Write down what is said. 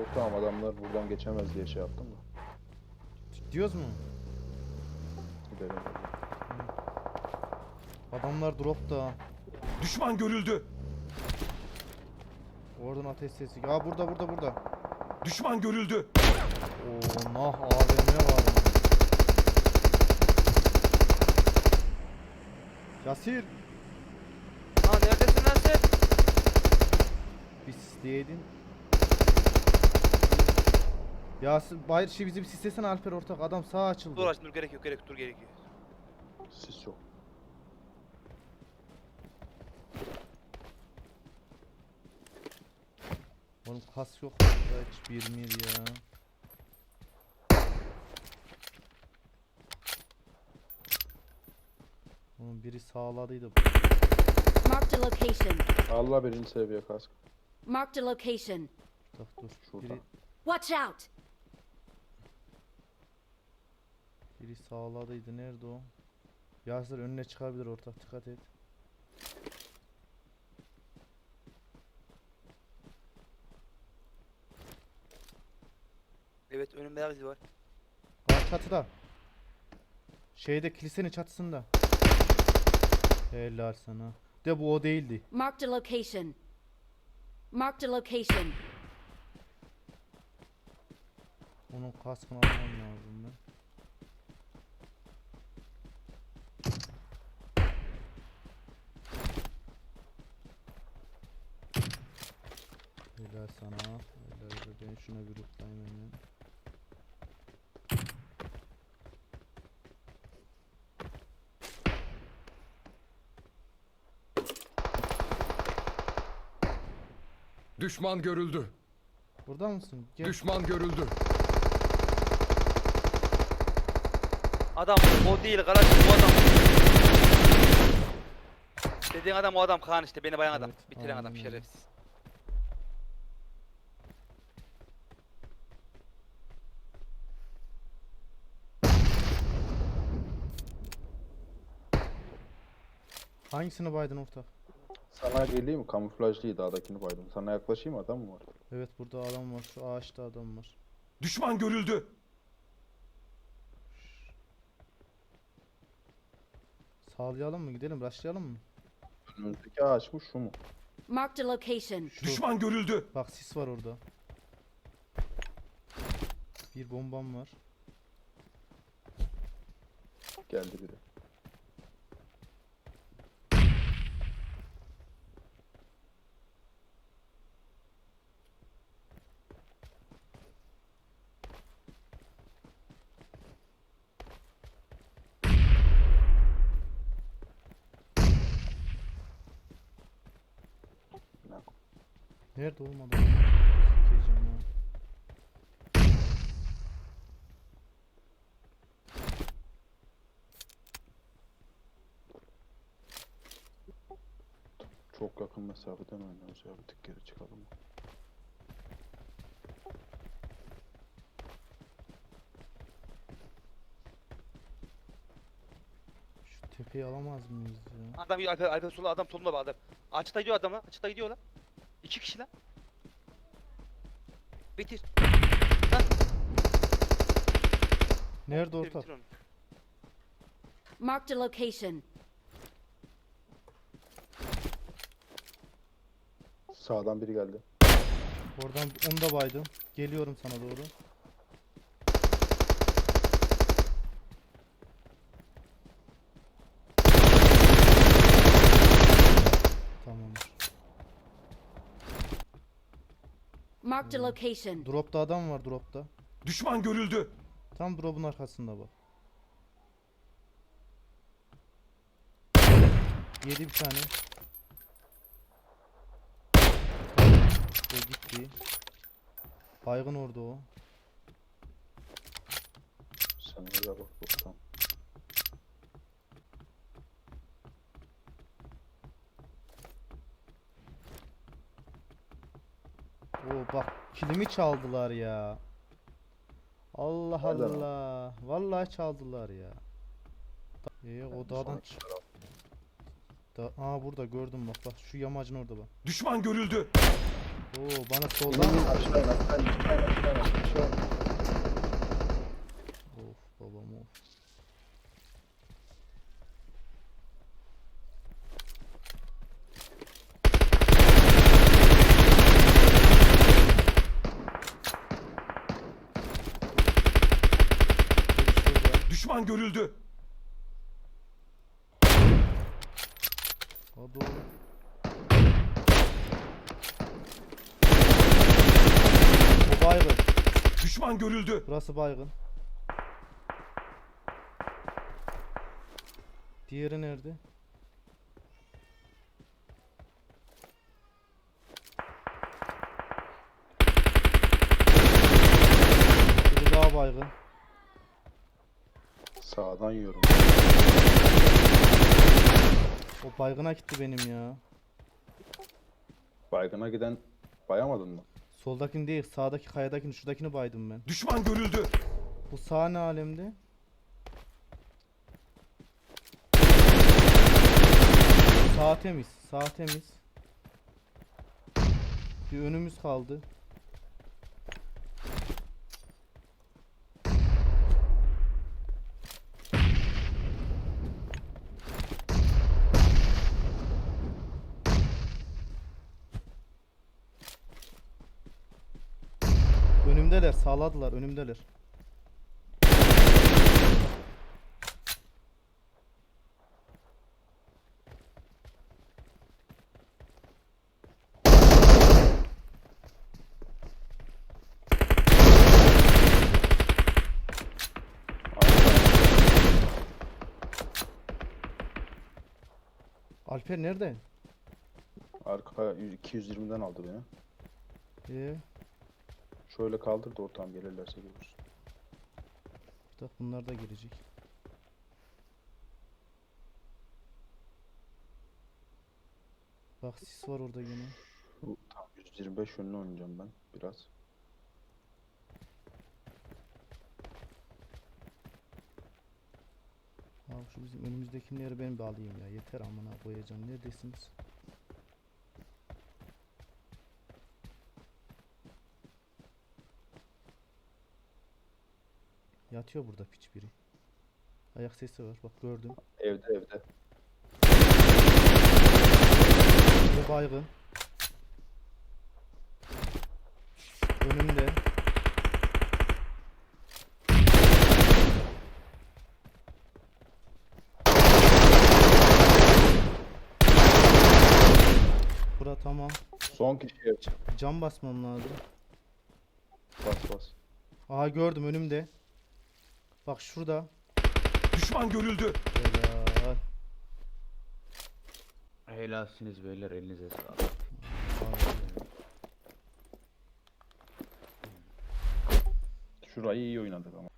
Ortağım adamlar buradan geçemez diye şey yaptım da. Diyoruz mu? Gidelim. Adamlar dropta. Düşman görüldü. Oradan ateş sesi. Ya burada burada burada. Düşman görüldü. Oo nah AVM var. Yasir. Ha neredesin lan sen? Bir sisleyeydin. Yasir bayır şey bizi bir sislesene Alper ortak. Adam sağa açıldı. Dur açtım dur gerek yok gerek yok dur gerek yok. Sis yok. Oğlum kas yok burada hiç bir mir ya. Oğlum biri sağladıydı. Marked a location. Allah birinci seviye kask. Marked a location. Bak dur. Şurada. Biri, Watch out! Biri sağladıydı. Nerede o? Yasir önüne çıkabilir ortak dikkat et. Evet önümde izi var. Var çatıda. Şeyde kilisenin çatısında. Helal sana. De bu o değildi. Marked a location. Marked a location. Onun kaskını almam lazım ben. Helal sana. Helal helal. Ben şuna bir rutlayayım hemen. Düşman görüldü. Burada mısın? Gel. Düşman görüldü. Adam o değil kardeşim o adam. Dediğin adam o adam Kaan işte beni bayan adam. Evet, Bitiren adam öyle. şerefsiz. Hangisini baydın ortak? Sana geleyim mi? Kamuflajlıydı dağdakini baydım. Sana yaklaşayım mı? adam mı var? Evet burada adam var. Şu ağaçta adam var. Düşman görüldü. Sağlayalım mı? Gidelim. Başlayalım mı? Önümüzdeki ağaç mı şu mu? Marked a location. Şu. Düşman görüldü. Bak sis var orada. Bir bombam var. Geldi biri. Nerede oğlum adam? Sikeceğim. Çok yakın mesafeden oynuyoruz ya. Bir tık geri çıkalım. Şu tepeyi alamaz mıyız ya? Adam gidiyor Alper sola adam solunda bak adam. Açıkta gidiyor adam lan. Açıkta gidiyor lan. İki kişi lan. Bitir. Lan. Nerede bitir, ortak? bitir onu. Marked a location. Sağdan biri geldi. Oradan onu da baydım. Geliyorum sana doğru. Marked a location. Dropta adam var dropta. Düşman görüldü. Tam drop'un arkasında bak. Yedi bir tane. O gitti. Baygın orada o. Sen oraya bak bakalım. Oo bak kilimi çaldılar ya. Allah Nereden o? Allah. Vallahi çaldılar ya. Ee, o dağdan çık. Da Aa burada gördüm bak bak şu yamacın orada bak. Düşman görüldü. Oo bana soldan. in aşağı in Düşman görüldü. Hadi oğlum. O baygın. Düşman görüldü. Burası baygın. Diğeri nerede? Biri daha baygın. Sağdan yiyorum. O baygına gitti benim ya. Baygına giden bayamadın mı? Soldakini değil, sağdaki kayadakini, şuradakini baydım ben. Düşman görüldü. Bu sağ ne alemde? Sağ temiz, sağ temiz. Bir önümüz kaldı. Önümdeler, sağladılar, önümdeler. Alper nerede? Arka 220'den aldı beni. Ee, Şöyle kaldır da ortam gelirlerse görürsün. dakika bunlar da gelecek. Bak sis var orada yine. Bu tam 125 yönlü oynayacağım ben biraz. Abi şu bizim önümüzdekileri ben bir alayım ya. Yeter amına koyacağım. Neredesiniz? Yatıyor burada piç biri. Ayak sesi var. Bak gördüm. Evde evde. Bu baygın. Önümde. Bura tamam. Son kişi ev çık. Cam basmam lazım. Bas bas. Aha gördüm önümde. Bak şurada. Düşman görüldü. Helal. Helalsiniz beyler elinize sağlık. Şurayı iyi oynadık ama.